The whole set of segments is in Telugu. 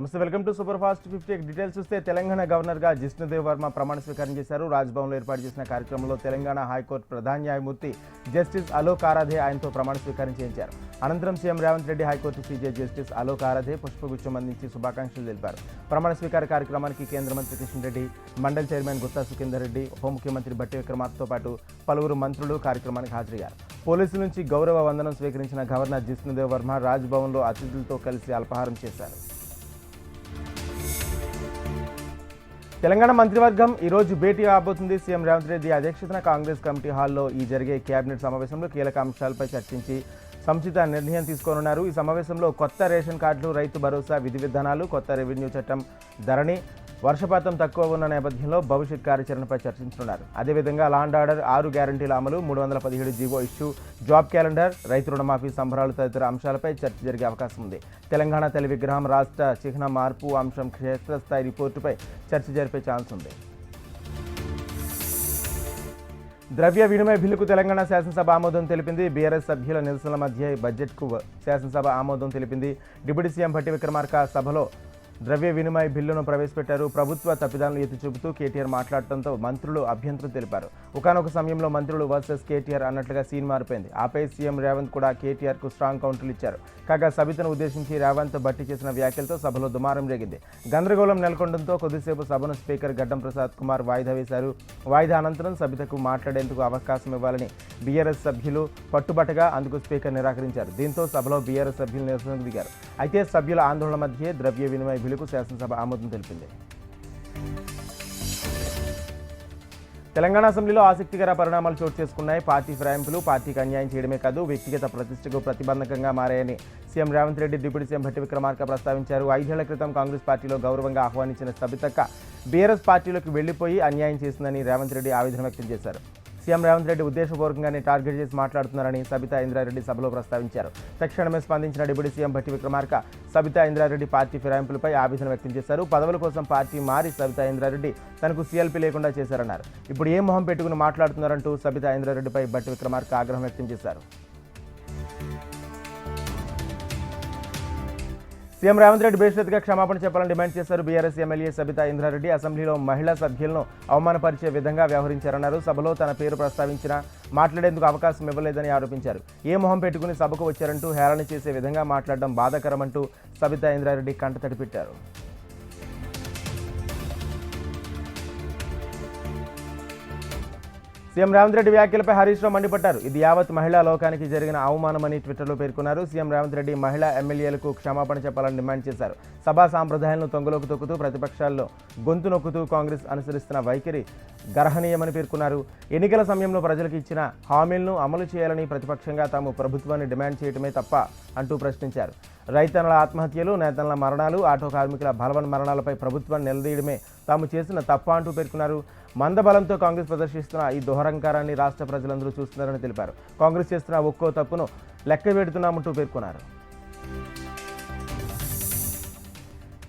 నమస్తే welcome to super fast fifty details చూస్తే తెలంగాణ గవర్నర్గా జిష్ణుదేవ్ వర్మ ప్రమాణ స్వీకారం చేశారు. రాజ్భవన్లో ఏర్పాటు చేసిన కార్యక్రమంలో తెలంగాణ హైకోర్టు ప్రధాన న్యాయమూర్తి జస్టిస్ అలోక్ ఆరాధే ఆయనతో ప్రమాణ స్వీకారం చేయించారు. అనంతరం CM Revanth Reddy high court CJ justice Alok Aradhe పుష్పగుచ్చం అందించి శుభాకాంక్షలు తెలిపారు. ప్రమాణ స్వీకార కార్యక్రమానికి కేంద్ర మంత్రి కిషన్ రెడ్డి మండలి చైర్మన్ గుత్తా సుఖేందర్ రెడ్డి హోం ముఖ్యమంత్రి బట్టి విక్రమార్కతో పాటు పలువురు మంత్రులు కార్యక్రమానికి హాజరయ్యారు. పోలీసుల నుంచి గౌరవ వందనం స్వీకరించిన గవర్నర్ జిష్ణుదేవ్ వర్మ రాజ్భవన్లో అతిథులతో కలిసి అల్పాహారం చేశారు. తెలంగాణ మంత్రివర్గం ఈ రోజు భేటీ కాబోతుంది సీఎం రేవంత్ రెడ్డి అధ్యక్షతన కాంగ్రెస్ కమిటీ హాల్లో ఈ జరిగే కేబినెట్ సమావేశంలో కీలక అంశాలపై చర్చించి సముచిత నిర్ణయం తీసుకోనున్నారు. ఈ సమావేశంలో కొత్త రేషన్ కార్డులు రైతు భరోసా విధి విధానాలు కొత్త రెవెన్యూ చట్టం ధరణి వర్షపాతం తక్కువ ఉన్న నేపథ్యంలో భవిష్యత్ కార్యాచరణపై చర్చించనున్నారు. అదేవిధంగా లాండ్ ఆర్డర్ ఆరు గ్యారంటీల అమలు మూడు వందల పదిహేడు జీవో ఇష్యూ జాబ్ క్యాలెండర్ రైతు రుణమాఫీ సంబరాలు తదితర అంశాలపై చర్చ జరిగే అవకాశం ఉంది. తెలంగాణ తల్లి విగ్రహం రాష్ట్ర చిహ్న మార్పు అంశం క్షేత్రస్థాయి రిపోర్టుపై చర్చ జరిపే ఛాన్స్ ఉంది. ద్రవ్య వినిమయ బిల్లుకు తెలంగాణ శాసనసభ ఆమోదం తెలిపింది. బీఆర్ఎస్ సభ్యుల నిరసనల మధ్య బడ్జెట్కు శాసనసభ ఆమోదం తెలిపింది. డిప్యూటీ సీఎం భట్టి విక్రమార్క సభలో ద్రవ్య వినిమయ బిల్లును ప్రవేశపెట్టారు. ప్రభుత్వ తప్పిదాలను ఎత్తి చూపుతూ కేటీఆర్ మాట్లాడటంతో మంత్రులు అభ్యంతరం తెలిపారు. ఒకనొక సమయంలో మంత్రులు వర్సెస్ కేటీఆర్ అన్నట్లుగా సీన్ మారిపోయింది. ఆపై సీఎం రేవంత్ కూడా కేటీఆర్కు స్ట్రాంగ్ కౌంటర్లు ఇచ్చారు. కాగా సబితను ఉద్దేశించి రేవంత్ బట్టి చేసిన వ్యాఖ్యలతో సభలో దుమారం రేగింది. గందరగోళం నెలకొనడంతో కొద్దిసేపు సభను స్పీకర్ గడ్డం ప్రసాద్ కుమార్ వాయిదా వేశారు. వాయిదా అనంతరం సబితకు మాట్లాడేందుకు అవకాశం ఇవ్వాలని బీఆర్ఎస్ సభ్యులు పట్టుబట్టగా అందుకు స్పీకర్ నిరాకరించారు. దీంతో సభలో బీఆర్ఎస్ సభ్యులు నిరసనకు దిగారు. అయితే సభ్యుల ఆందోళన మధ్య ద్రవ్య వినిమయ బిల్లుకు శాసనసభ ఆమోదం తెలిపింది. తెలంగాణ అసెంబ్లీలో ఆసక్తికర పరిణామాలు చోటు చేసుకున్నాయి. పార్టీ ఫిరాయింపులు పార్టీకి అన్యాయం చేయడమే కాదు వ్యక్తిగత ప్రతిష్టకు ప్రతిబంధకంగా మారాయని CM Revanth Reddy deputy CM Bhatti Vikramarka ప్రస్తావించారు. ఐదేళ్ళ క్రితం కాంగ్రెస్ పార్టీలో గౌరవంగా ఆహ్వానించిన సబితక్క బీఆర్ఎస్ పార్టీలోకి వెళ్ళిపోయి అన్యాయం చేసిందని రేవంత్ రెడ్డి ఆవేదన వ్యక్తం చేశారు. సీఎం రేవంత్ రెడ్డి ఉద్దేశపూర్వకంగానే టార్గెట్ చేసి మాట్లాడుతున్నారని సబితా ఇంద్రారెడ్డి సభలో ప్రస్తావించారు. తక్షణమే స్పందించిన deputy CM Bhatti Vikramarka Sabitha Indra Reddy party ఫిరాయింపులపై ఆవేదన వ్యక్తం చేశారు. పదవుల కోసం పార్టీ మారి సబితా ఇంద్రారెడ్డి తనకు సీఎల్పీ లేకుండా చేశారన్నారు. ఇప్పుడు ఏ మొహం పెట్టుకుని మాట్లాడుతున్నారంటూ సబితా ఇంద్రారెడ్డిపై భట్టి విక్రమార్క ఆగ్రహం వ్యక్తం చేశారు. సీఎం రేవంత్ రెడ్డి బేషరత్గా క్షమాపణ చెప్పాలని డిమాండ్ చేశారు బీఆర్ఎస్ ఎమ్మెల్యే సబితా ఇంద్రారెడ్డి. అసెంబ్లీలో మహిళా సభ్యులను అవమానపరిచే విధంగా వ్యవహరించారన్నారు. సభలో తన పేరు ప్రస్తావించిన మాట్లాడేందుకు అవకాశం ఇవ్వలేదని ఆరోపించారు. ఏ మొహం పెట్టుకుని సభకు వచ్చారంటూ హేళన చేసే విధంగా మాట్లాడడం బాధాకరమంటూ సబితా ఇంద్రారెడ్డి కంట తడిపెట్టారు సీఎం రేవంత్ రెడ్డి వ్యాఖ్యలపై హరీష్ రావు మండిపడ్డారు. ఇది యావత్ మహిళా లోకానికి జరిగిన అవమానమని ట్విట్టర్లో పేర్కొన్నారు. సీఎం రేవంత్ రెడ్డి మహిళా ఎమ్మెల్యేలకు క్షమాపణ చెప్పాలని డిమాండ్ చేశారు. సభా సాంప్రదాయాలను తొంగలోకి తొక్కుతూ ప్రతిపక్షాల్లో గొంతు నొక్కుతూ కాంగ్రెస్ అనుసరిస్తున్న వైఖరి గర్హనీయమని పేర్కొన్నారు. ఎన్నికల సమయంలో ప్రజలకు ఇచ్చిన హామీలను అమలు చేయాలని ప్రతిపక్షంగా తాము ప్రభుత్వాన్ని డిమాండ్ చేయడమే తప్ప అంటూ ప్రశ్నించారు. రైతన్నల ఆత్మహత్యలు నేతన్నల మరణాలు ఆటో కార్మికుల బలవన్ మరణాలపై ప్రభుత్వాన్ని నిలదీయడమే తాము చేసిన తప్ప అంటూ పేర్కొన్నారు. మందబలంతో కాంగ్రెస్ ప్రదర్శిస్తున్న ఈ దోహరంకారాన్ని రాష్ట్ర ప్రజలందరూ చూస్తున్నారని తెలిపారు. కాంగ్రెస్ చేస్తున్న ఒక్కో తప్పును లెక్క పెడుతున్నామంటూ పేర్కొన్నారు.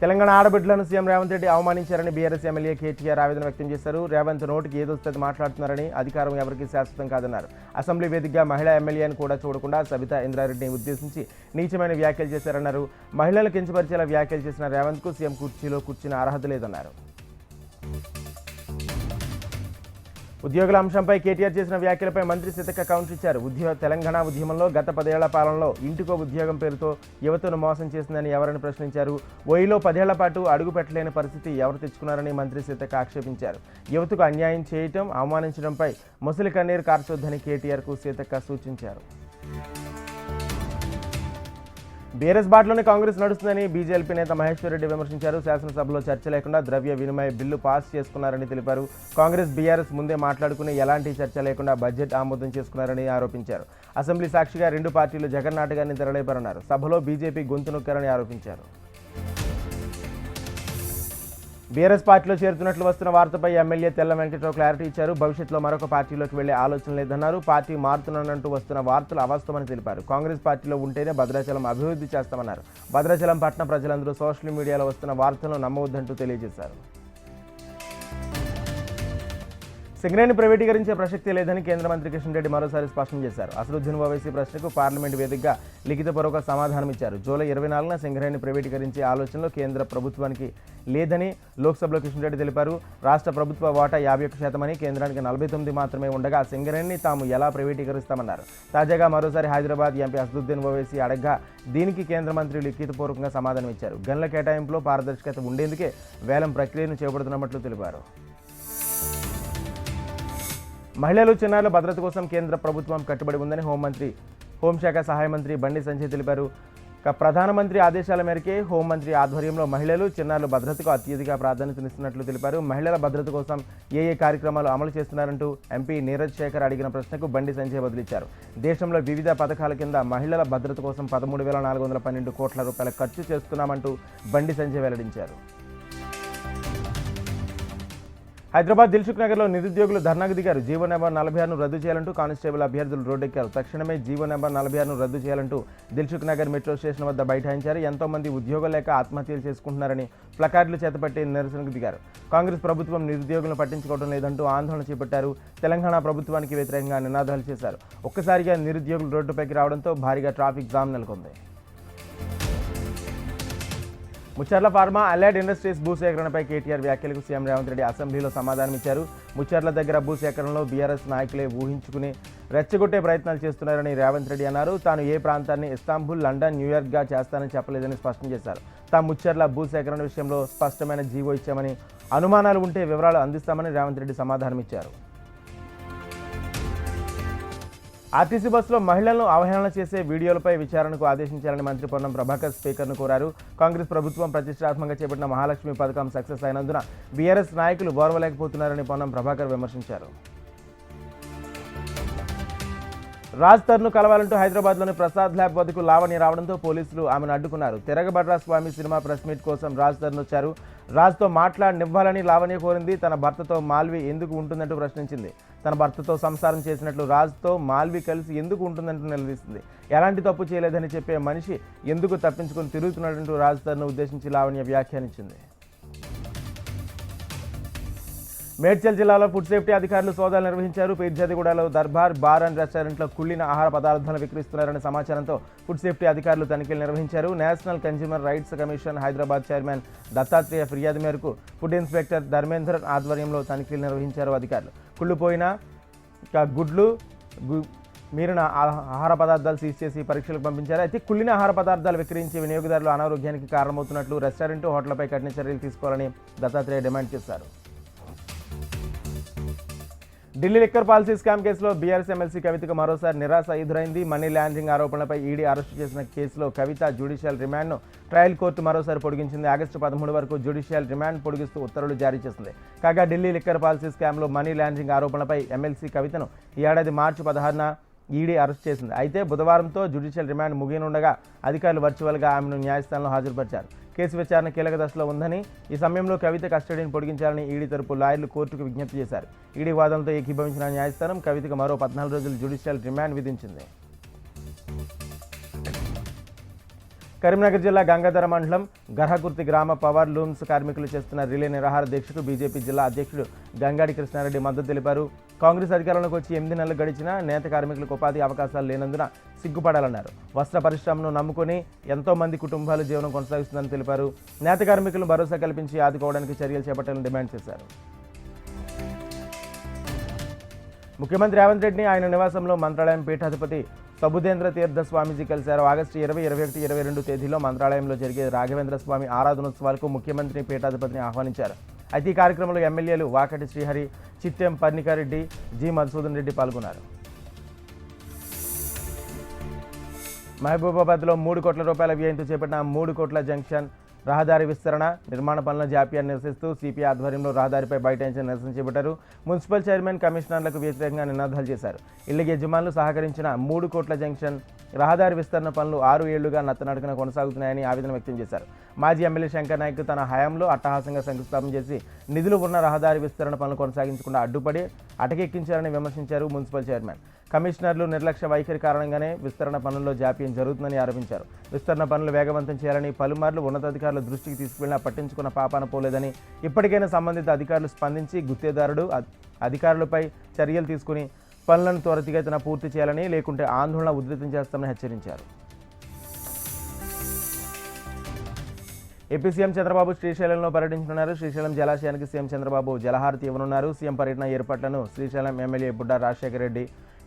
తెలంగాణ ఆడబిడ్డలను సీఎం రేవంత్ రెడ్డి అవమానించారని బీఆర్ఎస్ ఎమ్మెల్యే కేటీఆర్ ఆవేదన వ్యక్తం చేశారు. రేవంత్ నోటికి ఏదొస్తుంది మాట్లాడుతున్నారని అధికారం ఎవరికీ శాశ్వతం కాదన్నారు. అసెంబ్లీ వేదికగా మహిళా ఎమ్మెల్యేని కూడా చూడకుండా సబితా ఇంద్రారెడ్డిని ఉద్దేశించి నీచమైన వ్యాఖ్యలు చేశారన్నారు. మహిళలు కించపరిచేలా వ్యాఖ్యలు చేసిన రేవంత్కు సీఎం కుర్చీలో కూర్చున్న అర్హత లేదన్నారు. ఉద్యోగుల అంశంపై కేటీఆర్ చేసిన వ్యాఖ్యలపై మంత్రి సీతక్క కౌంటర్ ఇచ్చారు. ఉద్యోగ తెలంగాణ ఉద్యమంలో గత పదేళ్ళ పాలనలో ఇంటికో ఉద్యోగం పేరుతో యువతను మోసం చేసిందని ఎవరని ప్రశ్నించారు. ఓయిలో పదేళ్ళ పాటు అడుగు పెట్టలేని పరిస్థితి ఎవరు తెచ్చుకున్నారని మంత్రి సీతక్క ఆక్షేపించారు. యువతకు అన్యాయం చేయటం అవమానించడంపై ముసలి కన్నీరు కార్చొద్దని కేటీఆర్కు సీతక్క సూచించారు. బీఆర్ఎస్ బాటలోనే కాంగ్రెస్ నడుస్తుందని బీజేపీ నేత మహేశ్వర్ రెడ్డి విమర్శించారు. శాసనసభలో చర్చ లేకుండా ద్రవ్య వినిమయ బిల్లు పాస్ చేసుకున్నారని తెలిపారు. కాంగ్రెస్ బీఆర్ఎస్ ముందే మాట్లాడుకుని ఎలాంటి చర్చ లేకుండా బడ్జెట్ ఆమోదం చేసుకున్నారని ఆరోపించారు. అసెంబ్లీ సాక్షిగా రెండు పార్టీలు జగన్ నాటకాన్ని తెరలేపారన్నారు. సభలో బీజేపీ గొంతు నొక్కారని ఆరోపించారు. బీఆర్ఎస్ పార్టీలో చేరుతున్నట్లు వస్తున్న వార్తపై ఎమ్మెల్యే తెల్ల వెంకటరావు క్లారిటీ ఇచ్చారు. భవిష్యత్తులో మరొక పార్టీలోకి వెళ్ళే ఆలోచన లేదన్నారు. పార్టీ మారుతున్నానంటూ వస్తున్న వార్తలు అవాస్తవమని తెలిపారు. కాంగ్రెస్ పార్టీలో ఉంటేనే భద్రాచలం అభివృద్ధి చేస్తామన్నారు. భద్రాచలం పట్టణ ప్రజలందరూ సోషల్ మీడియాలో వస్తున్న వార్తలను నమ్మవద్దంటూ తెలియజేశారు. సింగరేణి ప్రైవేటీకరించే ప్రసక్తి లేదని కేంద్ర మంత్రి కిషన్ రెడ్డి మరోసారి స్పష్టం చేశారు. అసలుద్దీన్ ఓవైసీ ప్రశ్నకు పార్లమెంట్ వేదికగా లిఖితపూర్వక సమాధానం ఇచ్చారు జూలై ఇరవై నాలుగున సింగరేణి ప్రైవేటీకరించే ఆలోచనలో కేంద్ర ప్రభుత్వానికి లేదని లోక్సభలో కిషన్ రెడ్డి తెలిపారు. రాష్ట్ర ప్రభుత్వ వాటా యాభై ఒక్క శాతమని కేంద్రానికి నలభై తొమ్మిది మాత్రమే ఉండగా సింగరేణిని తాము ఎలా ప్రైవేటీకరిస్తామన్నారు. తాజాగా మరోసారి హైదరాబాద్ ఎంపీ అసదుద్దీన్ ఓవైసీ అడగ్గా దీనికి కేంద్ర మంత్రి లిఖితపూర్వకంగా సమాధానం ఇచ్చారు గన్ల కేటాయింపులో పారదర్శకత ఉండేందుకే వేలం ప్రక్రియను చేపడుతున్నట్లు తెలిపారు. మహిళలు చిన్నారుల భద్రత కోసం కేంద్ర ప్రభుత్వం కట్టుబడి ఉందని హోంమంత్రి హోంశాఖ సహాయ మంత్రి బండి సంజయ్ తెలిపారు. ప్రధానమంత్రి ఆదేశాల మేరకే హోంమంత్రి ఆధ్వర్యంలో మహిళలు చిన్నారుల భద్రతకు అత్యధిక ప్రాధాన్యతనిస్తున్నట్లు తెలిపారు. మహిళల భద్రత కోసం ఏ ఏ కార్యక్రమాలు అమలు చేస్తున్నారంటూ ఎంపీ నీరజ్ శేఖర్ అడిగిన ప్రశ్నకు బండి సంజయ్ బదిలిచ్చారు. దేశంలో వివిధ పథకాల కింద మహిళల భద్రత కోసం పదమూడు వేల నాలుగు వందల పన్నెండు కోట్ల రూపాయల ఖర్చు చేస్తున్నామంటూ బండి సంజయ్ వెల్లడించారు. హైదరాబాద్ దిల్సుఖ్ నగర్లో నిరుద్యోగులు ధర్నాకు దిగారు. జీవో నెంబర్ నలభై ఆరును రద్దు చేయాలంటూ కానిస్టేబుల్ అభ్యర్థులు రోడ్డెక్కారు. తక్షణమే జీవో నెంబర్ నలభై ఆరును రద్దు చేయాలంటూ దిల్సుఖ్ నగర్ మెట్రో స్టేషన్ వద్ద బైఠాయించారు. ఎంతోమంది ఉద్యోగం లేక ఆత్మహత్యలు చేసుకుంటున్నారని ప్లకార్డులు చేతపట్టి నిరసనకు దిగారు. కాంగ్రెస్ ప్రభుత్వం నిరుద్యోగులను పట్టించుకోవడం లేదంటూ ఆందోళన చేపట్టారు. తెలంగాణ ప్రభుత్వానికి వ్యతిరేకంగా నినాదాలు చేశారు. ఒక్కసారిగా నిరుద్యోగులు రోడ్డుపైకి రావడంతో భారీగా ట్రాఫిక్ జామ్ నెలకొంది. ముచ్చర్ల ఫార్మా అలైడ్ ఇండస్ట్రీస్ భూసేకరణపై కేటీఆర్ వ్యాఖ్యలకు సీఎం రేవంత్ రెడ్డి అసెంబ్లీలో సమాధానం ఇచ్చారు ముచ్చర్ల దగ్గర భూసేకరణలో బీఆర్ఎస్ నాయకులే ఊహించుకుని రెచ్చగొట్టే ప్రయత్నాలు చేస్తున్నారని రేవంత్ రెడ్డి అన్నారు. తాను ఏ ప్రాంతాన్ని ఇస్తాంబుల్ లండన్ న్యూయార్క్గా చేస్తానని చెప్పలేదని స్పష్టం చేశారు. తాము ముచ్చర్ల భూసేకరణ విషయంలో స్పష్టమైన జీవో ఇచ్చామని అనుమానాలు ఉంటే వివరాలు అందిస్తామని రేవంత్ రెడ్డి సమాధానం ఇచ్చారు ఆర్టీసీ బస్సులో మహిళలను అవహేళన చేసే వీడియోలపై విచారణకు ఆదేశించాలని మంత్రి పొన్నం ప్రభాకర్ స్పీకర్ను కోరారు. కాంగ్రెస్ ప్రభుత్వం ప్రతిష్టాత్మకంగా చేపట్టిన మహాలక్ష్మి పథకం సక్సెస్ అయినందున బీఆర్ఎస్ నాయకులు గౌరవలేకపోతున్నారని పొన్నం ప్రభాకర్ విమర్శించారు. రాజ్ తర్ను కలవాలంటూ హైదరాబాద్లోని ప్రసాద్ ల్యాబ్ వద్దకు లావణి రావడంతో పోలీసులు ఆమెను అడ్డుకున్నారు. Tiragabadara Saami cinema press meet కోసం రాజ్ తర్ను వచ్చారు. రాజ్తో మాట్లాడనివ్వాలని లావణ్య కోరింది. తన భర్తతో మాల్వి ఎందుకు ఉంటుందంటూ ప్రశ్నించింది. తన భర్తతో సంసారం చేసినట్లు రాజ్తో మాల్వి కలిసి ఎందుకు ఉంటుందంటూ నిలదీస్తుంది. ఎలాంటి తప్పు చేయలేదని చెప్పే మనిషి ఎందుకు తప్పించుకొని తిరుగుతున్నాడంటూ రాజు తనను ఉద్దేశించి లావణ్య వ్యాఖ్యానించింది. మేడ్చల్ జిల్లాలో ఫుడ్ సేఫ్టీ అధికారులు సోదాలు నిర్వహించారు. పీర్జాదిగూడలో దర్బార్ బార్ అండ్ రెస్టారెంట్లో కుళ్ళిన ఆహార పదార్థాలను విక్రయిస్తున్నారనే సమాచారంతో ఫుడ్ సేఫ్టీ అధికారులు తనిఖీలు నిర్వహించారు. National consumer rights commission Hyderabad chairman Dattatreya ఫిర్యాదు మేరకు ఫుడ్ ఇన్స్పెక్టర్ ధర్మేందర్ ఆధ్వర్యంలో తనిఖీలు నిర్వహించారు అధికారులు. కుళ్ళిపోయిన ఇంకా గుడ్లు గు- నా ఆహార పదార్థాలు సీజ్ చేసి పరీక్షలకు పంపించారు? అయితే కుళ్ళిన ఆహార పదార్థాలు విక్రయించే వినియోగదారులు అనారోగ్యానికి కారణమవుతున్నట్లు రెస్టారెంట్ హోటళ్ళపై కఠిన చర్యలు తీసుకోవాలని దత్తాత్రేయ డిమాండ్ చేశారు. ఢిల్లీ లిక్కర్ పాలసీ స్కామ్ కేసులో బీఆర్ఎస్ ఎమ్మెల్సీ కవితకు మరోసారి నిరాశ ఎదురైంది మనీ లాండరింగ్ ఆరోపణలపై ఈడీ అరెస్టు చేసిన కేసులో కవిత జ్యుడిషియల్ రిమాండ్ను ట్రయల్ కోర్టు మరోసారి పొడిగించింది. ఆగస్టు పదమూడు వరకు జ్యుడిషియల్ రిమాండ్ పొడిగిస్తూ ఉత్తర్వులు జారీ చేసింది. కాగా ఢిల్లీ లిక్కర్ పాలసీ స్కామ్లో మనీ లాండరింగ్ ఆరోపణలపై ఎమ్మెల్సీ కవితను ఈ ఏడాది మార్చి పదహారున ఈడీ అరెస్ట్ చేసింది. అయితే బుధవారంతో జ్యుడిషియల్ రిమాండ్ ముగియనుండగా అధికారులు వర్చువల్గా ఆమెను న్యాయస్థానంలో హాజరుపరిచారు. కేసు విచారణ కీలక దశలో ఉందని ఈ సమయంలో కవిత కస్టడీని పొడిగించాలని ఈడీ తరపు లాయర్లు కోర్టుకు విజ్ఞప్తి చేశారు. ఈడీ వాదనతో ఏకీభవించిన న్యాయస్థానం కవితకు మరో పద్నాలుగు రోజులు జ్యుడిషియల్ రిమాండ్ విధించింది. కరీంనగర్ జిల్లా గంగాధర మండలం గర్హకుర్తి గ్రామ పవర్ లూమ్స్ కార్మికులు చేస్తున్న రిలే నిరాహార దీక్షకు బీజేపీ జిల్లా అధ్యక్షుడు గంగాడి కృష్ణారెడ్డి మద్దతు తెలిపారు. కాంగ్రెస్ అధికారంలోకి వచ్చి ఎనిమిది నెలలు గడిచినా నేత కార్మికులకు ఉపాధి అవకాశాలు లేనందున సిగ్గుపడాలన్నారు. వస్త్ర పరిశ్రమను నమ్ముకొని ఎంతో మంది కుటుంబాలు జీవనం కొనసాగిస్తుందని తెలిపారు. నేత కార్మికులను భరోసా కల్పించి ఆదుకోవడానికి చర్యలు చేపట్టాలని డిమాండ్ చేశారు. ముఖ్యమంత్రి రేవంత్ రెడ్డిని ఆయన నివాసంలో మంత్రాలయం పీఠాధిపతి సబుదేంద్ర తీర్థ స్వామీజీ కలిశారు. ఆగస్టు ఇరవై ఇరవై ఒకటి ఇరవై రెండు తేదీలో మంత్రాలయంలో జరిగే రాఘవేంద్ర స్వామి ఆరాధనోత్సవాలకు ముఖ్యమంత్రి పీఠాధిపతిని ఆహ్వానించారు. అయితే ఈ కార్యక్రమంలో ఎమ్మెల్యేలు వాకటి శ్రీహరి చిత్తెం పర్ణికారెడ్డి జి మధుసూదన్ రెడ్డి పాల్గొన్నారు. మహబూబాబాద్లో మూడు కోట్ల రూపాయల వ్యయంతో చేపట్టిన మూడు కోట్ల జంక్షన్ రహదారి విస్తరణ నిర్మాణ పనుల జాప్యాన్ని నిరసిస్తూ సిపిఐ ఆధ్వర్యంలో రహదారిపై బైఠాయించి నిరసన చేపట్టారు. మున్సిపల్ చైర్మన్ కమిషనర్లకు వ్యతిరేకంగా నినాదాలు చేశారు. ఇళ్ళ యజమానులు సహకరించిన మూడు కోట్ల జంక్షన్ రహదారి విస్తరణ పనులు ఆరు ఏళ్ళుగా నత్తనడకన కొనసాగుతున్నాయని ఆవేదన వ్యక్తం చేశారు. మాజీ ఎమ్మెల్యే శంకర్ నాయక్ తన హయాంలో అట్టహాసంగా శంకుస్థాపన చేసి నిధులు ఉన్న రహదారి విస్తరణ పనులు కొనసాగించకుండా అడ్డుపడి అటకెక్కించారని విమర్శించారు మున్సిపల్ చైర్మన్. కమిషనర్లు నిర్లక్ష్య వైఖరి కారణంగానే విస్తరణ పనుల్లో జాప్యం జరుగుతుందని ఆరోపించారు. విస్తరణ పనులు వేగవంతం చేయాలని పలుమార్లు ఉన్నతాధికారుల దృష్టికి తీసుకువెళ్ళినా పట్టించుకున్న పాపాన పోలేదని ఇప్పటికైనా సంబంధిత అధికారులు స్పందించి గుత్తేదారుడు అధికారులపై చర్యలు తీసుకుని పనులను త్వరితగతిన పూర్తి చేయాలని లేకుంటే ఆందోళన ఉధృతం చేస్తామని హెచ్చరించారు. ఏపీ సీఎం చంద్రబాబు శ్రీశైలంలో పర్యటించనున్నారు. శ్రీశైలం జలాశయానికి సీఎం చంద్రబాబు జలహారతి ఇవ్వనున్నారు. సీఎం పర్యటన ఏర్పాట్లను శ్రీశైలం ఎమ్మెల్యే బుడ్డా రాజశేఖర రెడ్డి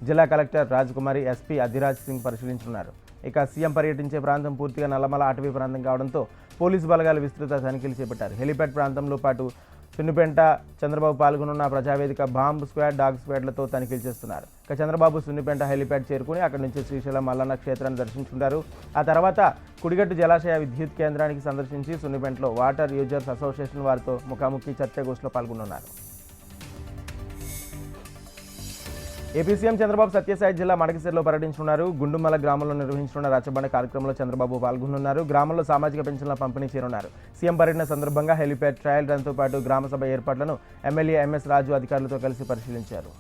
జిల్లా కలెక్టర్ రాజకుమారి ఎస్పీ అధిరాజ్ సింగ్ పరిశీలించున్నారు ఇక సీఎం పర్యటించే ప్రాంతం పూర్తిగా నల్లమల అటవీ ప్రాంతం కావడంతో పోలీసు బలగాలు విస్తృత తనిఖీలు చేపట్టారు. హెలిప్యాడ్ ప్రాంతంలో పాటు సున్నిపెంట చంద్రబాబు పాల్గొనున్న ప్రజావేదిక బాంబ్ స్క్వాడ్ డాగ్ స్క్వాడ్లతో తనిఖీలు చేస్తున్నారు. ఇక చంద్రబాబు సున్నిపెంట హెలిప్యాడ్ చేరుకుని అక్కడి నుంచి శ్రీశైలం మల్లన్న క్షేత్రాన్ని దర్శించుకుంటారు. ఆ తర్వాత కుడిగట్టు జలాశయ విద్యుత్ కేంద్రానికి సందర్శించి సున్నిపెంటలో వాటర్ యూజర్స్ అసోసియేషన్ వారితో ముఖాముఖి చర్చగోష్ఠిలో పాల్గొనున్నారు. ఏపీ సీఎం చంద్రబాబు సత్యసాయి జిల్లా మడకసిరిలో పర్యటించనున్నారు గుండుమల గ్రామంలో నిర్వహించనున్న రచ్చబండ కార్యక్రమంలో చంద్రబాబు పాల్గొనున్నారు. గ్రామంలో సామాజిక పెన్షన్ల పంపిణీ చేరున్నారు. సీఎం పర్యటన సందర్భంగా హెలిప్యాడ్ ట్రయల్ రన్తో పాటు గ్రామ సభ ఏర్పాట్లను ఎమ్మెల్యే ఎంఎస్ రాజు అధికారులతో కలిసి పరిశీలించారు.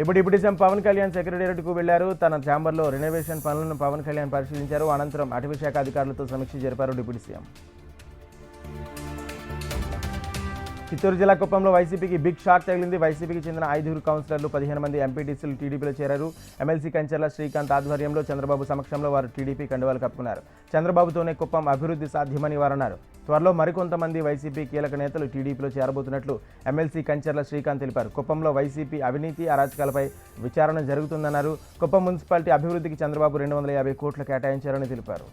ఇప్పుడు డిప్యూటీ సీఎం పవన్ కళ్యాణ్ సెక్రటేరియట్కు వెళ్ళారు. తన ఛాంబర్లో రెనోవేషన్ పనులను పవన్ కళ్యాణ్ పరిశీలించారు. అనంతరం అటవీ శాఖ అధికారులతో సమీక్ష జరిపారు డిప్యూటీ సీఎం. చిత్తూరు జిల్లా కుప్పంలో వైసీపీకి బిగ్ షాక్ తగిలింది. వైసీపీకి చెందిన ఐదుగురు కౌన్సిలర్లు పదిహేను మంది ఎంపీటీసీలు టీడీపీలో చేరారు. ఎమ్మెల్సీ కంచెర్ల శ్రీకాంత్ ఆధ్వర్యంలో చంద్రబాబు సమక్షంలో వారు టీడీపీ కండువాలు కప్పుకున్నారు. చంద్రబాబుతోనే కుప్పం అభివృద్ధి సాధ్యమని వారన్నారు. త్వరలో మరికొంతమంది వైసీపీ కీలక నేతలు టీడీపీలో చేరబోతున్నట్లు ఎమ్మెల్సీ కంచర్ల శ్రీకాంత్ తెలిపారు. కుప్పంలో వైసీపీ అవినీతి అరాచకాలపై విచారణ జరుగుతుందన్నారు. కుప్పం మున్సిపాలిటీ అభివృద్ధికి చంద్రబాబు రెండు వందల యాభై కోట్లు కేటాయించారని తెలిపారు.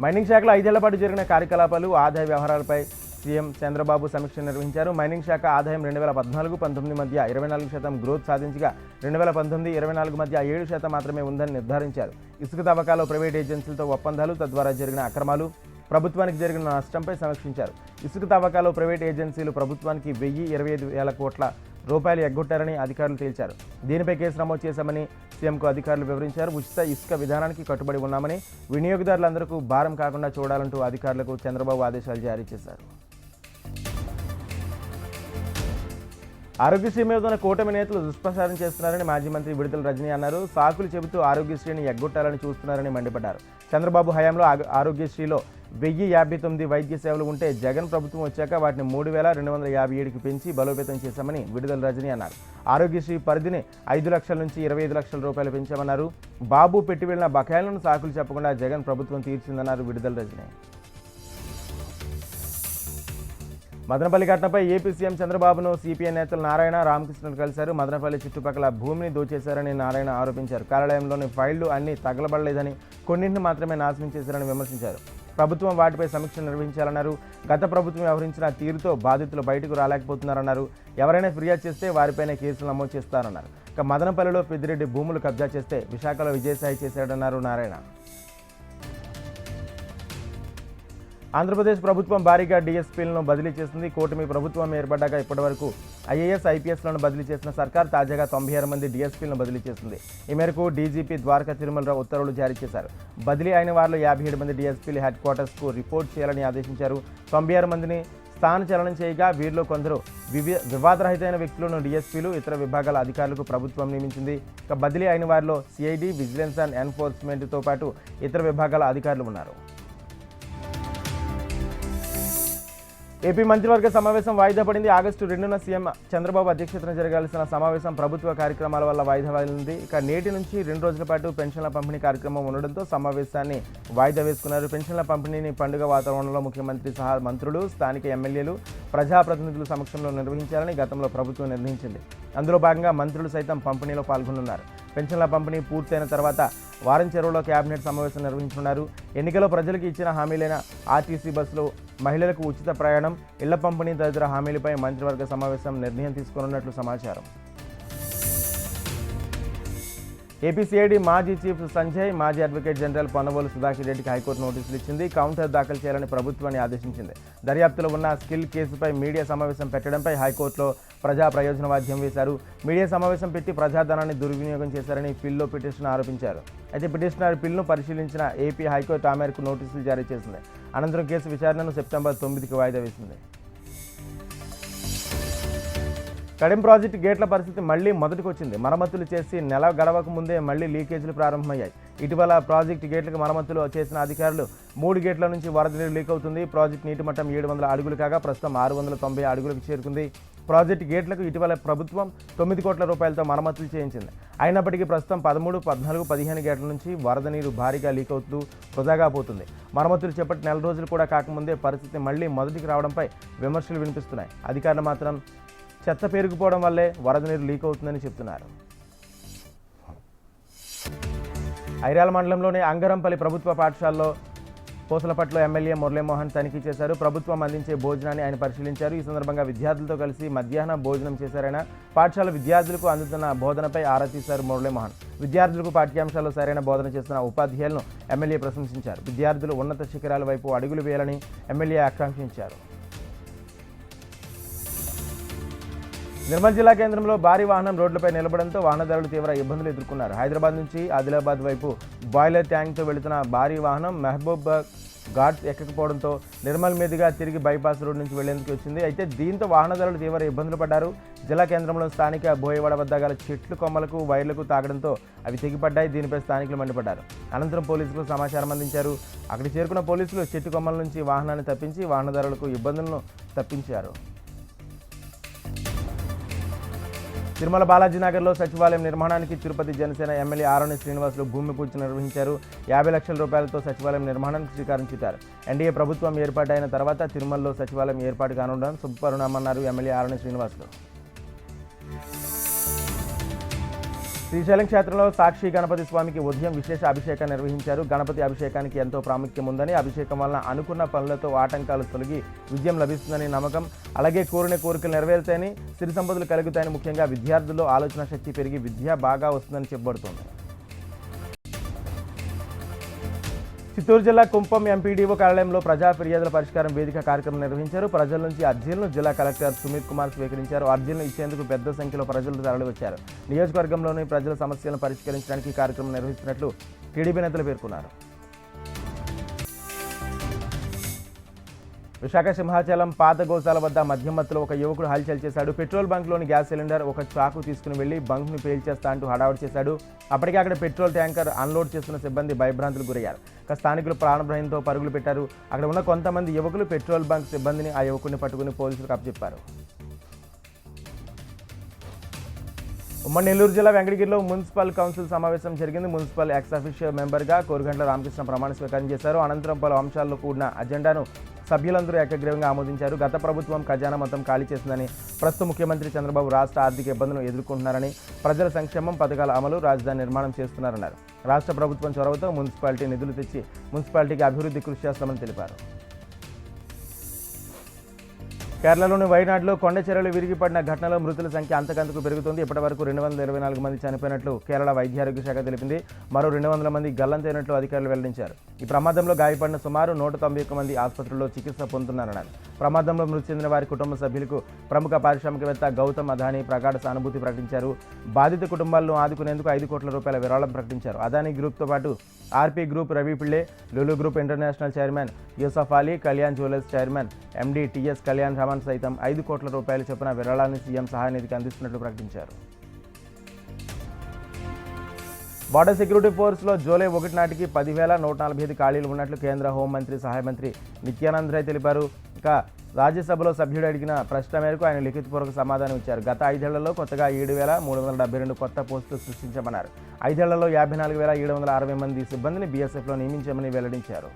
మైనింగ్ శాఖలో ఐదేళ్ళ పాటు జరిగిన కార్యకలాపాలు ఆదాయ వ్యవహారాలపై సీఎం చంద్రబాబు సమీక్ష నిర్వహించారు. మైనింగ్ శాఖ ఆదాయం రెండు వేల పద్నాలుగు పంతొమ్మిది మధ్య ఇరవై నాలుగు శాతం గ్రోత్ సాధించగా రెండు వేల పంతొమ్మిది ఇరవై నాలుగు మధ్య ఏడు శాతం మాత్రమే ఉందని నిర్ధారించారు. ఇసుక తవ్వకాలు ప్రైవేట్ ఏజెన్సీలతో ఒప్పందాలు తద్వారా జరిగిన అక్రమాలు ప్రభుత్వానికి జరిగిన నష్టంపై సమీక్షించారు. ఇసుక తవ్వకాలు ప్రైవేట్ ఏజెన్సీలు ప్రభుత్వానికి వెయ్యి ఇరవై ఐదు వేల కోట్ల రూపాయలు ఎగ్గొట్టారని అధికారులు తేల్చారు. దీనిపై కేసు నమోదు చేశామని సీఎంకు అధికారులు వివరించారు. ఉచిత ఇసుక విధానానికి కట్టుబడి ఉన్నామని వినియోగదారులందరికీ భారం కాకుండా చూడాలంటూ అధికారులకు చంద్రబాబు ఆదేశాలు జారీ చేశారు. ఆరోగ్యశ్రీ మీద ఉన్న కూటమి నేతలు దుష్ప్రచారం చేస్తున్నారని మాజీ మంత్రి విడుదల రజనీ అన్నారు. సాకులు చెబుతూ ఆరోగ్యశ్రీని ఎగ్గొట్టాలని చూస్తున్నారని మండిపడ్డారు. చంద్రబాబు హయాంలో ఆరోగ్యశ్రీలో వెయ్యి యాభై తొమ్మిది వైద్య సేవలు ఉంటే జగన్ ప్రభుత్వం వచ్చాక వాటిని మూడు వేల రెండు వందల యాభై ఏడుకి పెంచి బలోపేతం చేశామని విడుదల రజనీ అన్నారు. ఆరోగ్యశ్రీ పరిధిని ఐదు లక్షల నుంచి ఇరవై ఐదు లక్షల రూపాయలు పెంచామన్నారు. బాబు పెట్టి వెళ్ళిన బకాయిలను సాకులు చెప్పకుండా జగన్ ప్రభుత్వం తీర్చిందన్నారు విడుదల రజనీ. మదనపల్లి ఘటనపై ఏపీ సీఎం చంద్రబాబును సిపిఐ నేతలు నారాయణ రామకృష్ణను కలిశారు. మదనపల్లి చుట్టుపక్కల భూమిని దోచేశారని నారాయణ ఆరోపించారు. కార్యాలయంలోని ఫైళ్ళు అన్ని తగలబడలేదని కొన్నింటిని మాత్రమే నాశనం చేశారని విమర్శించారు. ప్రభుత్వం వాటిపై సమీక్ష నిర్వహించాలన్నారు. గత ప్రభుత్వం వ్యవహరించిన తీరుతో బాధితులు బయటకు రాలేకపోతున్నారన్నారు. ఎవరైనా ఫిర్యాదు చేస్తే వారిపైనే కేసులు నమోదు చేస్తారన్నారు. ఇక మదనపల్లిలో పెద్దిరెడ్డి భూములు కబ్జా చేస్తే విశాఖలో విజయసాయి చేశాడన్నారు నారాయణ. ఆంధ్రప్రదేశ్ ప్రభుత్వం భారీగా డీఎస్పీలను బదిలీ చేసింది. కూటమి ప్రభుత్వం ఏర్పడ్డాక ఇప్పటివరకు ఐఏఎస్ ఐపీఎస్లను బదిలీ చేసిన సర్కార్ తాజాగా తొంభై ఆరు మంది డిఎస్పీలను బదిలీ చేసింది. ఈ మేరకు డీజీపీ ద్వారకా తిరుమలరావు ఉత్తర్వులు జారీ చేశారు. బదిలీ అయిన వారిలో యాభై ఏడు మంది డిఎస్పీలు హెడ్ క్వార్టర్స్కు రిపోర్ట్ చేయాలని ఆదేశించారు. తొంభై ఆరు మందిని స్థానచలనం చేయగా వీరిలో కొందరు వివి వివాదరహితమైన వ్యక్తులను డీఎస్పీలు ఇతర విభాగాల అధికారులకు ప్రభుత్వం నియమించింది. ఇక బదిలీ అయిన వారిలో సిఐడి విజిలెన్స్ అండ్ ఎన్ఫోర్స్మెంట్తో పాటు ఇతర విభాగాల అధికారులు ఉన్నారు. ఏపీ మంత్రివర్గ సమావేశం వాయిదా పడింది. ఆగస్టు రెండున సీఎం చంద్రబాబు అధ్యక్షతన జరగాల్సిన సమావేశం ప్రభుత్వ కార్యక్రమాల వల్ల వాయిదా పడింది. ఇక నేటి నుంచి రెండు రోజుల పాటు పెన్షన్ల పంపిణీ కార్యక్రమం ఉండడంతో సమావేశాన్ని వాయిదా వేసుకున్నారు. పెన్షన్ల పంపిణీని పండుగ వాతావరణంలో ముఖ్యమంత్రి సహా మంత్రులు స్థానిక ఎమ్మెల్యేలు ప్రజాప్రతినిధుల సమక్షంలో నిర్వహించాలని గతంలో ప్రభుత్వం నిర్ణయించింది. అందులో భాగంగా మంత్రులు సైతం పంపిణీలో పాల్గొనున్నారు. పెన్షన్ల పంపిణీ పూర్తయిన తర్వాత వారం చెరువులో కేబినెట్ సమావేశం నిర్వహించనున్నారు. ఎన్నికలో ప్రజలకు ఇచ్చిన హామీలైన ఆర్టీసీ బస్సులు మహిళలకు ఉచిత ప్రయాణం ఇళ్ళ పంపిణీ తదితర హామీలపై మంత్రివర్గ సమావేశం నిర్ణయం తీసుకోనున్నట్లు సమాచారం. ఏపీసీఐడి మాజీ చీఫ్ సంజయ్ మాజీ అడ్వకేట్ జనరల్ పొన్నవోలు సుధాకర్ రెడ్డికి హైకోర్టు నోటీసులు ఇచ్చింది. కౌంటర్ దాఖలు చేయాలని ప్రభుత్వాన్ని ఆదేశించింది. దర్యాప్తులో ఉన్న స్కిల్ కేసుపై మీడియా సమావేశం పెట్టడంపై హైకోర్టులో ప్రజా ప్రయోజనవాద్యం వేశారు. మీడియా సమావేశం పెట్టి ప్రజాధనాన్ని దుర్వినియోగం చేశారని పిల్లో పిటిషన్ ఆరోపించారు. అయితే పిటిషనర్ పిల్ను పరిశీలించిన ఏపీ హైకోర్టు ఆ మేరకు నోటీసులు జారీ చేసింది. అనంతరం కేసు విచారణను సెప్టెంబర్ తొమ్మిదికి వాయిదా వేసింది. కడెం ప్రాజెక్టు గేట్ల పరిస్థితి మళ్ళీ మొదటికి వచ్చింది మరమ్మతులు చేసి నెల గడవక ముందే మళ్ళీ లీకేజీలు ప్రారంభమయ్యాయి. ఇటీవల ప్రాజెక్టు గేట్లకు మరమ్మతులు చేసిన అధికారులు మూడు గేట్ల నుంచి వరద నీరు లీక్ అవుతుంది. ప్రాజెక్టు నీటి మట్టం ఏడు వందల అడుగులు కాగా ప్రస్తుతం ఆరు వందల తొంభై అడుగులకు చేరుకుంది. ప్రాజెక్టు గేట్లకు ఇటీవల ప్రభుత్వం తొమ్మిది కోట్ల రూపాయలతో మరమ్మతులు చేయించింది. అయినప్పటికీ ప్రస్తుతం పదమూడు పద్నాలుగు పదిహేను గేట్ల నుంచి వరద నీరు భారీగా లీక్ అవుతూ వృధాగా పోతుంది. మరమ్మతులు చేపట్టి నెల రోజులు కూడా కాకముందే పరిస్థితి మళ్ళీ మొదటికి రావడంపై విమర్శలు వినిపిస్తున్నాయి. అధికారులు మాత్రం చెత్త పేరుకుపోవడం వల్లే వరద నీరు లీక్ అవుతుందని చెప్తున్నారు. ఐరాల మండలంలోని అంగరంపల్లి ప్రభుత్వ పాఠశాలలో పూసలపట్ల ఎమ్మెల్యే మురళీమోహన్ తనిఖీ చేశారు. ప్రభుత్వం అందించే భోజనాన్ని ఆయన పరిశీలించారు. ఈ సందర్భంగా విద్యార్థులతో కలిసి మధ్యాహ్నం భోజనం చేశారైన పాఠశాల విద్యార్థులకు అందుతున్న బోధనపై ఆరా తీశారు మురళీమోహన్. విద్యార్థులకు పాఠ్యాంశాల్లో సరైన బోధన చేస్తున్న ఉపాధ్యాయులను ఎమ్మెల్యే ప్రశంసించారు. విద్యార్థులు ఉన్నత శిఖరాల వైపు అడుగులు వేయాలని ఎమ్మెల్యే ఆకాంక్షించారు. నిర్మల్ జిల్లా కేంద్రంలో భారీ వాహనం రోడ్లపై నిలబడంతో వాహనదారులు తీవ్ర ఇబ్బందులు ఎదుర్కొన్నారు. హైదరాబాద్ నుంచి ఆదిలాబాద్ వైపు బాయిలర్ ట్యాంక్తో వెళుతున్న భారీ వాహనం మహబూబ్ ఘాట్ ఎక్కకపోవడంతో నిర్మల్ మీదుగా తిరిగి బైపాస్ రోడ్ నుంచి వెళ్ళేందుకు వచ్చింది. అయితే దీంతో వాహనదారులు తీవ్ర ఇబ్బందులు పడ్డారు. జిల్లా కేంద్రంలో స్థానిక బోయవాడ వద్ద గల చెట్లు కొమ్మలకు వైర్లకు తాగడంతో అవి తెగిపడ్డాయి. దీనిపై స్థానికులు మండిపడ్డారు. అనంతరం పోలీసులకు సమాచారం అందించారు. అక్కడికి చేరుకున్న పోలీసులు చెట్టు కొమ్మల నుంచి వాహనాన్ని తప్పించి వాహనదారులకు ఇబ్బందులను తప్పించారు. తిరుమల బాలాజీ నగర్లో సచివాలయం నిర్మాణానికి తిరుపతి జనసేన ఎమ్మెల్యే ఆరోని శ్రీనివాసులు భూమి పూజ నిర్వహించారు. యాభై లక్షల రూపాయలతో సచివాలయం నిర్మాణానికి శ్రీకారం చుట్టారు. ఎన్డీఏ ప్రభుత్వం ఏర్పాటైన తర్వాత తిరుమలలో సచివాలయం ఏర్పాటు కానుండడం శుభపరిణామన్నారు ఎమ్మెల్యే ఆరోని శ్రీనివాసులు. శ్రీశైలం క్షేత్రంలో సాక్షి గణపతి స్వామికి ఉదయం విశేష అభిషేకం నిర్వహించారు. గణపతి అభిషేకానికి ఎంతో ప్రాముఖ్యం ఉందని అభిషేకం వలన అనుకున్న పనులతో ఆటంకాలు తొలగి విజయం లభిస్తుందని నమ్మకం. అలాగే కోరిన కోరికలు నెరవేరుతాయని సిరి సంపదలు కలుగుతాయని ముఖ్యంగా విద్యార్థుల్లో ఆలోచన శక్తి పెరిగి విద్య బాగా వస్తుందని చెప్పబడుతోంది. చిత్తూరు జిల్లా కుంపం ఎంపీడీఓ కార్యాలయంలో ప్రజా ఫిర్యాదుల పరిష్కారం వేదిక కార్యక్రమం నిర్వహించారు. ప్రజల నుంచి అర్జీలను జిల్లా కలెక్టర్ సుమిత్ కుమార్ స్వీకరించారు. అర్జీలను ఇచ్చేందుకు పెద్ద సంఖ్యలో ప్రజలు తరలివచ్చారు. నియోజకవర్గంలోని ప్రజల సమస్యలను పరిష్కరించడానికి ఈ కార్యక్రమం నిర్వహిస్తున్నట్లు టీడీపీ నేతలు పేర్కొన్నారు. విశాఖ సింహాచలం పాత గోశాల వద్ద మధ్యమత్తులో ఒక యువకుడు హల్చల్ చేశాడు. పెట్రోల్ బంక్లోని గ్యాస్ సిలిండర్ ఒక చాకు తీసుకుని వెళ్ళి బంక్ను పేల్చేస్తా అంటూ హడావుడి చేశాడు. అప్పటికే అక్కడ పెట్రోల్ ట్యాంకర్ అన్లోడ్ చేస్తున్న సిబ్బంది భయభ్రాంతులు గురయ్యారు. ఇక స్థానికులు ప్రాణభయంతో పరుగులు పెట్టారు. అక్కడ ఉన్న కొంతమంది యువకులు పెట్రోల్ బంక్ సిబ్బందిని ఆ యువకుడిని పట్టుకుని పోలీసులకు అప్పచెప్పారు. ఉమ్మడి నెల్లూరు జిల్లా వెంకటగిరిలో మున్సిపల్ కౌన్సిల్ సమావేశం జరిగింది. మున్సిపల్ ఎక్స్ అఫీషియల్ మెంబర్గా కోరుగంట్ల రామకృష్ణ ప్రమాణ స్వీకారం చేశారు. అనంతరం పలు అంశాల్లో కూడిన అజెండాను సభ్యులందరూ ఏకగ్రీవంగా ఆమోదించారు. గత ప్రభుత్వం ఖజానా మొత్తం ఖాళీ చేసిందని ప్రస్తుత ముఖ్యమంత్రి చంద్రబాబు రాష్ట్ర ఆర్థిక ఇబ్బందులను ఎదుర్కొంటున్నారని ప్రజల సంక్షేమం పథకాల అమలు రాజధాని నిర్మాణం చేస్తున్నారన్నారు. రాష్ట్ర ప్రభుత్వం చొరవతో మున్సిపాలిటీ నిధులు తెచ్చి మున్సిపాలిటీకి అభివృద్ధి కృషి చేస్తామని తెలిపారు. కేరళలోని వైనాడులో కొండ విరిగిపడిన ఘటనలో మృతుల సంఖ్య అంతకంతకు పెరుగుతోంది. ఇప్పటివరకు రెండు వందల ఇరవై నాలుగు మంది చనిపోయినట్లు కేరళ వైద్య ఆరోగ్య శాఖ తెలిపింది. మరో రెండు వందల మంది గల్లంతైనట్లు అధికారులు వెల్లడించారు. ఈ ప్రమాదంలో గాయపడిన సుమారు నూట తొంభై ఒక్క మంది ఆసుపత్రుల్లో చికిత్స పొందుతున్నారన్నారు. ప్రమాదంలో మృతి చెందిన వారి కుటుంబ సభ్యులకు ప్రముఖ పారిశ్రామికవేత్త గౌతమ్ అదానీ ప్రగాఢ సానుభూతి ప్రకటించారు. బాధిత కుటుంబాలను ఆదుకునేందుకు ఐదు కోట్ల రూపాయల విరాళం ప్రకటించారు. అదానీ గ్రూప్తో పాటు RP group Ravi Pillai Lulu group international chairman Yusuf Ali Kalyan jewellers chairman MD TS Kalyan Raman సైతం ఐదు కోట్ల రూపాయల చొప్పున విరాళాన్ని సీఎం సహాయనిధికి అందిస్తున్నట్లు ప్రకటించారు. బార్డర్ సెక్యూరిటీ ఫోర్స్లో జూలై ఒకటి నాటికి పదివేల నూట నలభై ఐదు ఖాళీలు ఉన్నట్లు కేంద్ర హోంమంత్రి సహాయ మంత్రి నిత్యానంద్ రాయ్ తెలిపారు. ఇక రాజ్యసభలో సభ్యుడు అడిగిన ప్రశ్న మేరకు ఆయన లిఖితపూర్వక సమాధానం ఇచ్చారు. గత ఐదేళ్ళలో కొత్తగా ఏడు వేల మూడు వందల డెబ్బై రెండు కొత్త పోస్టులు సృష్టించమన్నారు. ఐదేళ్ళలో యాభై నాలుగు వేల ఏడు వందల అరవై మంది సిబ్బందిని బీఎస్ఎఫ్లో నియమించామని వెల్లడించారు.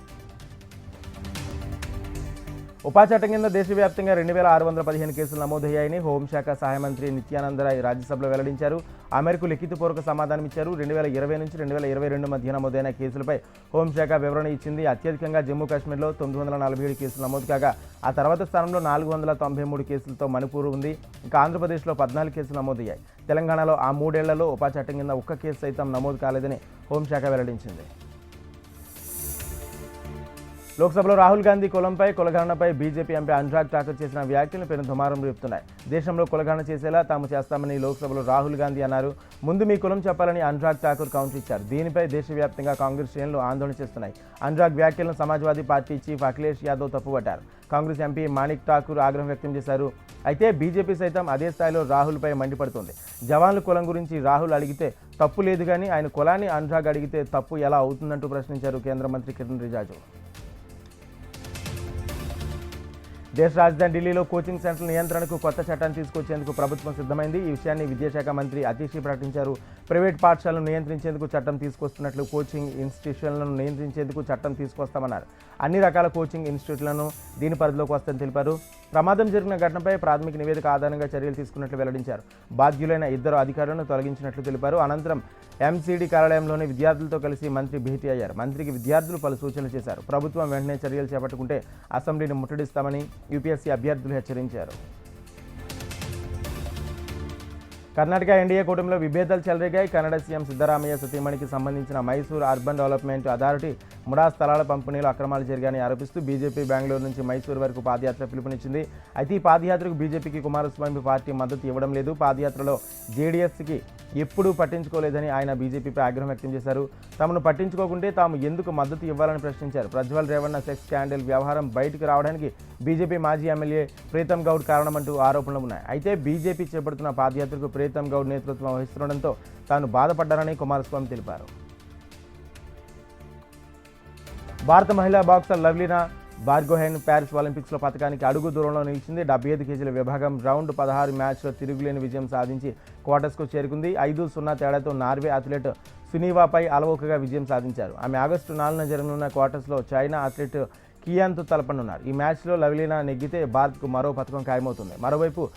చట్టం కింద దేశవ్యాప్తంగా రెండు వేల ఆరు వందల పదిహేను కేసులు నమోదయ్యాయని హోంశాఖ సహాయ మంత్రి నిత్యానందరాయ్ రాజ్యసభలో వెల్లడించారు. ఆ మేరకు లిఖితపూర్వక సమాధానం ఇచ్చారు. రెండు వేల ఇరవై నుంచి రెండు వేల ఇరవై రెండు మధ్య నమోదైన కేసులపై హోంశాఖ వివరణ ఇచ్చింది. అత్యధికంగా జమ్మూ కాశ్మీర్లో తొమ్మిది వందల నలభై ఏడు కేసులు నమోదు కాగా ఆ తర్వాత స్థానంలో నాలుగు వందల తొంభై మూడు కేసులతో మణిపూర్ ఉంది. ఇంకా ఆంధ్రప్రదేశ్లో పద్నాలుగు కేసులు నమోదయ్యాయి. తెలంగాణలో ఆ మూడేళ్ళలో ఉపా చట్టం కింద ఒక్క కేసు సైతం నమోదు కాలేదని హోంశాఖ వెల్లడించింది. లోక్సభలో రాహుల్ గాంధీ కులంపై కులగణనపై బీజేపీ ఎంపీ అనురాగ్ ఠాకూర్ చేసిన వ్యాఖ్యలు పెను దుమారం రేపుతున్నాయి. దేశంలో కులగణన చేసేలా తాము చేస్తామని లోక్సభలో రాహుల్ గాంధీ అన్నారు. ముందు మీ కులం చెప్పాలని అనురాగ్ ఠాకూర్ కౌంటర్ ఇచ్చారు. దీనిపై దేశవ్యాప్తంగా కాంగ్రెస్ శ్రేణులు ఆందోళన చేస్తున్నాయి. అనురాగ్ వ్యాఖ్యలను సమాజ్వాదీ పార్టీ చీఫ్ అఖిలేష్ యాదవ్ తప్పుపట్టారు. కాంగ్రెస్ ఎంపీ మాణిక్ ఠాకూర్ ఆగ్రహం వ్యక్తం చేశారు. అయితే బీజేపీ సైతం అదే స్థాయిలో రాహుల్పై మండిపడుతుంది. జవాన్ల కులం గురించి రాహుల్ అడిగితే తప్పు లేదు కానీ ఆయన కులాన్ని అనురాగ్ అడిగితే తప్పు ఎలా అవుతుందంటూ ప్రశ్నించారు కేంద్ర మంత్రి కిరణ్ రిజాజు. దేశ రాజధాని ఢిల్లీలో కోచింగ్ సెంటర్ల నియంత్రణకు కొత్త చట్టాన్ని తీసుకొచ్చేందుకు ప్రభుత్వం సిద్ధమైంది. ఈ విషయాన్ని విద్యాశాఖ మంత్రి అతీషి ప్రకటించారు. ప్రైవేట్ పాఠశాలను నియంత్రించేందుకు చట్టం తీసుకొస్తున్నట్లు కోచింగ్ ఇన్స్టిట్యూషన్లను నియంత్రించేందుకు చట్టం తీసుకొస్తామన్నారు. అన్ని రకాల కోచింగ్ ఇన్స్టిట్యూట్లను దీని పరిధిలోకి వస్తుందని తెలిపారు. ప్రమాదం జరిగిన ఘటనపై ప్రాథమిక నివేదిక ఆధారంగా చర్యలు తీసుకున్నట్లు వెల్లడించారు. బాధ్యులైన ఇద్దరు అధికారులను తొలగించినట్లు తెలిపారు. అనంతరం ఎంసీడీ కార్యాలయంలోని విద్యార్థులతో కలిసి మంత్రి భేటీ అయ్యారు. మంత్రికి విద్యార్థులు పలు సూచనలు చేశారు. ప్రభుత్వం వెంటనే చర్యలు చేపట్టుకుంటే అసెంబ్లీని ముట్టడిస్తామని యూపీఎస్సీ అభ్యర్థులు హెచ్చరించారు. కర్ణాటక ఎన్డీఏ కూటమిలో విభేదాలు చెలరేగాయి. కన్నడ సీఎం సిద్దరామయ్య సతీమణికి సంబంధించిన Mysore urban development authority MUDA స్థలాల పంపిణీలో అక్రమాలు జరిగాయని ఆరోపిస్తూ బీజేపీ బెంగళూరు నుంచి మైసూరు వరకు పాదయాత్ర పిలుపునిచ్చింది. అయితే ఈ పాదయాత్రకు బీజేపీకి కుమారస్వామి పార్టీ మద్దతు ఇవ్వడం లేదు. పాదయాత్రలో జేడీఎస్కి ఎప్పుడూ పట్టించుకోలేదని ఆయన బీజేపీపై ఆగ్రహం వ్యక్తం చేశారు. తమను పట్టించుకోకుంటే తాము ఎందుకు మద్దతు ఇవ్వాలని ప్రశ్నించారు. ప్రజ్వల్ రేవణ సెక్స్ స్కాండల్ వ్యవహారం బయటకు రావడానికి బీజేపీ మాజీ ఎమ్మెల్యే ప్రీతం గౌడ్ కారణమంటూ ఆరోపణలు ఉన్నాయి. అయితే బీజేపీ చేపడుతున్న పాదయాత్రకు ప్రీతం గౌడ్ నేతృత్వం వహిస్తుండటంతో తాను బాధపడ్డారని కుమారస్వామి తెలిపారు. భారత మహిళా బాక్సర్ లవ్లీనా బార్గోహెన్ ప్యారిస్ ఒలింపిక్స్లో పథకానికి అడుగు దూరంలో నిలిచింది. డెబ్బై ఐదు కేజీల విభాగం రౌండ్ పదహారు మ్యాచ్లో తిరుగులేని విజయం సాధించి క్వార్టర్స్కు చేరుకుంది. ఐదు సున్నా తేడాతో నార్వే అథ్లెట్ సునీవాపై అలవోకగా విజయం సాధించారు. ఆమె ఆగస్టు నాలుగున జరగనున్న క్వార్టర్స్లో చైనా అథ్లెట్ కియాన్తో తలపనున్నారు. ఈ మ్యాచ్లో లవ్లీనా నెగ్గితే భారత్కు మరో పథకం ఖాయమవుతుంది. మరోవైపు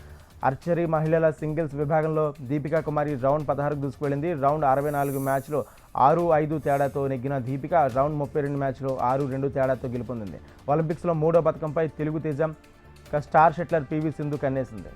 ఆర్చరీ మహిళల సింగిల్స్ విభాగంలో దీపికా కుమారి రౌండ్ పదహారుకు దూసుకువెళ్ళింది. రౌండ్ అరవై నాలుగు మ్యాచ్లో ఆరు ఐదు తేడాతో నెగ్గిన దీపిక రౌండ్ ముప్పై రెండు మ్యాచ్లో ఆరు రెండు తేడాతో గెలుపొందింది. ఒలింపిక్స్లో మూడో పథకంపై తెలుగు తేజం స్టార్ షట్లర్ పివి సింధు కన్నేసింది.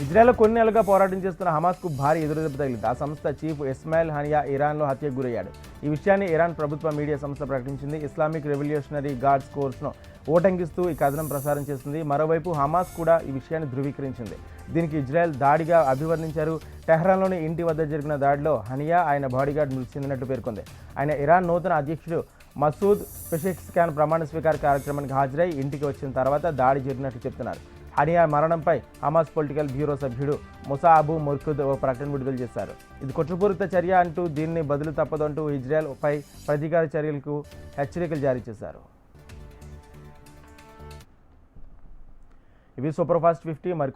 ఇజ్రాయెల్ కొన్ని నెలలుగా పోరాటం చేస్తున్న హమాస్కు భారీ ఎదురుదెబ్బ తగిలింది. ఆ సంస్థ చీఫ్ ఇస్మాయిల్ హనియా ఇరాన్లో హత్యకు గురయ్యాడు. ఈ విషయాన్ని ఇరాన్ ప్రభుత్వ మీడియా సంస్థ ప్రకటించింది. ఇస్లామిక్ రెవల్యూషనరీ గార్డ్స్ కోర్స్ను ఓటంకిస్తూ ఈ కథనం ప్రసారం చేస్తుంది. మరోవైపు హమాస్ కూడా ఈ విషయాన్ని ధృవీకరించింది. దీనికి ఇజ్రాయెల్ దాడిగా అభివర్ణించారు. టెహ్రాన్లోని ఇంటి వద్ద జరిగిన దాడిలో హనియా ఆయన బాడీగార్డ్ మృతి చెందినట్టు పేర్కొంది. ఆయన ఇరాన్ నూతన అధ్యక్షుడు మసూద్ పెషెక్స్కాన్ ప్రమాణ స్వీకార కార్యక్రమానికి హాజరై ఇంటికి వచ్చిన తర్వాత దాడి జరిగినట్లు చెప్తున్నారు. హనియా మరణంపై హమాస్ పొలిటికల్ బ్యూరో సభ్యుడు ముసా అబు ముర్కుద్ ఓ ప్రకటన విడుదల చేశారు. ఇది కుట్రపూరిత చర్య అంటూ దీన్ని బదులు తప్పదంటూ ఇజ్రాయెల్ పై ప్రతీకార చర్యలకు హెచ్చరికలు జారీ చేశారు. ఇవి సూపర్ ఫాస్ట్ ఫిఫ్టీ మరి